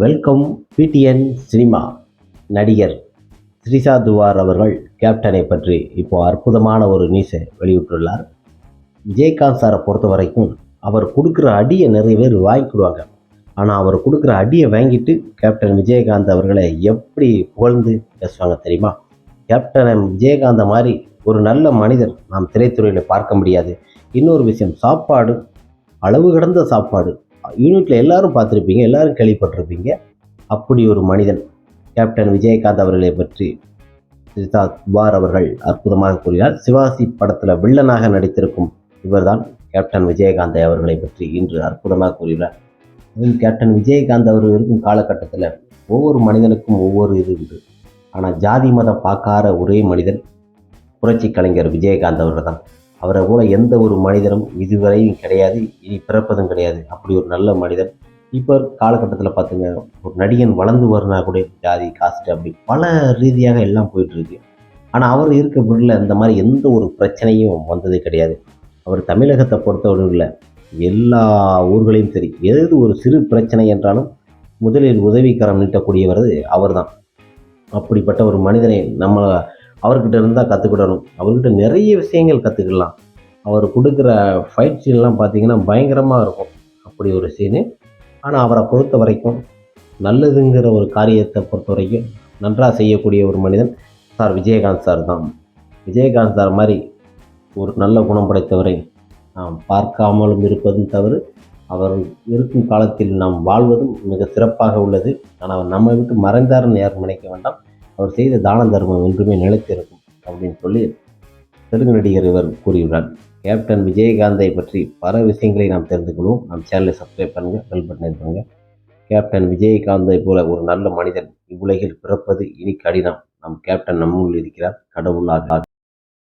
Welcome PTN cinema. நடிகர் ஸ்ரீசா துவார் அவர்கள் கேப்டனை பற்றி இப்போ அற்புதமான ஒரு நியூஸை வெளியிட்டுள்ளார். விஜயகாந்த் சாரை பொறுத்த வரைக்கும் அவர் கொடுக்குற அடியை நிறைய பேர் வாங்கிக்கிடுவாங்க. ஆனால் அவர் கொடுக்குற அடியை வாங்கிட்டு கேப்டன் விஜயகாந்த் அவர்களை எப்படி புகழ்ந்து பேசுவாங்க தெரியுமா? கேப்டன் விஜயகாந்த மாதிரி ஒரு நல்ல மனிதர் நாம் திரைத்துறையில் பார்க்க முடியாது. இன்னொரு விஷயம் சாப்பாடு அளவு கடந்த சாப்பாடு யூனிட்டில் எல்லாரும் பார்த்துருப்பீங்க எல்லாரும் கேள்விப்பட்டிருப்பீங்க. அப்படி ஒரு மனிதன் கேப்டன் விஜயகாந்த் அவர்களை பற்றி சிதா குமார் அவர்கள் அற்புதமாக கூறினார். சிவாஜி படத்தில் வில்லனாக நடித்திருக்கும் இவர்தான் கேப்டன் விஜயகாந்த் அவர்களை பற்றி இன்று அற்புதமாக கூறினார் அதுவும் கேப்டன் விஜயகாந்த் அவர் இருக்கும் காலகட்டத்தில் ஒவ்வொரு மனிதனுக்கும் ஒவ்வொரு இது உண்டு. ஆனால் ஜாதி மதம் பார்க்காத ஒரே மனிதன் புரட்சி கலைஞர் விஜயகாந்த் அவர்கள் தான் அவரை போல எந்த ஒரு மனிதனும் இதுவரையும் கிடையாது இனி பிறப்பதும் கிடையாது. அப்படி ஒரு நல்ல மனிதன். இப்போ காலகட்டத்தில் பார்த்துங்க ஒரு நடிகன் வளர்ந்து வரனா கூட ஜாதி காஸ்ட் அப்படி பல ரீதியாக எல்லாம் போயிட்டுருக்கு. ஆனால் அவர் இருக்க பொருளில் இந்த மாதிரி எந்த ஒரு பிரச்சனையும் வந்தது கிடையாது. அவர் தமிழகத்தை பொறுத்தவரையில் எல்லா ஊர்களையும் சரி எது ஒரு சிறு பிரச்சனை என்றாலும் முதலில் உதவிக்கரம் நீட்டக்கூடியவர் அவர்தான். அப்படிப்பட்ட ஒரு மனிதனை நம்ம அவர்கிட்ட இருந்தால் கற்றுக்கிடணும் அவர்கிட்ட நிறைய விஷயங்கள் கற்றுக்கலாம் அவர் கொடுக்குற ஃபைட் சீன்லாம் பார்த்தீங்கன்னா பயங்கரமாக இருக்கும். அப்படி ஒரு சீனு ஆனால் அவரை பொறுத்த வரைக்கும் நல்லதுங்கிற ஒரு காரியத்தை பொறுத்த வரைக்கும் நன்றாக செய்யக்கூடிய ஒரு மனிதன் சார் விஜயகாந்த் சார் தான். விஜயகாந்த் சார் மாதிரி ஒரு நல்ல குணம் படைத்தவரை நாம் பார்க்காமலும் இருப்பதும் தவறு. அவர் இருக்கும் காலத்தில் நாம் வாழ்வதும் மிக சிறப்பாக உள்ளது. ஆனால் நம்ம நம்மை விட்டு மறைந்தார்னு யாரும் நினைக்க வேண்டாம். அவர் செய்த தான தர்மம் என்றுமே நிலைத்திருக்கும் அப்படின்னு சொல்லி தெலுங்கு நடிகர் இவர் கூறியுள்ளார். கேப்டன் விஜயகாந்தை பற்றி பல விஷயங்களை நாம் தெரிந்து கொள்வோம் நம் சேனலை சப்ஸ்கிரைப் பண்ணுங்கள் பெல் பட்டனை பண்ணுங்கள் கேப்டன் விஜயகாந்தை போல ஒரு நல்ல மனிதன் இவ்வுலகில் பிறப்பது இனி கடினம். நம் கேப்டன் நம்முள் இருக்கிறார் கடவுள் கடவுளாக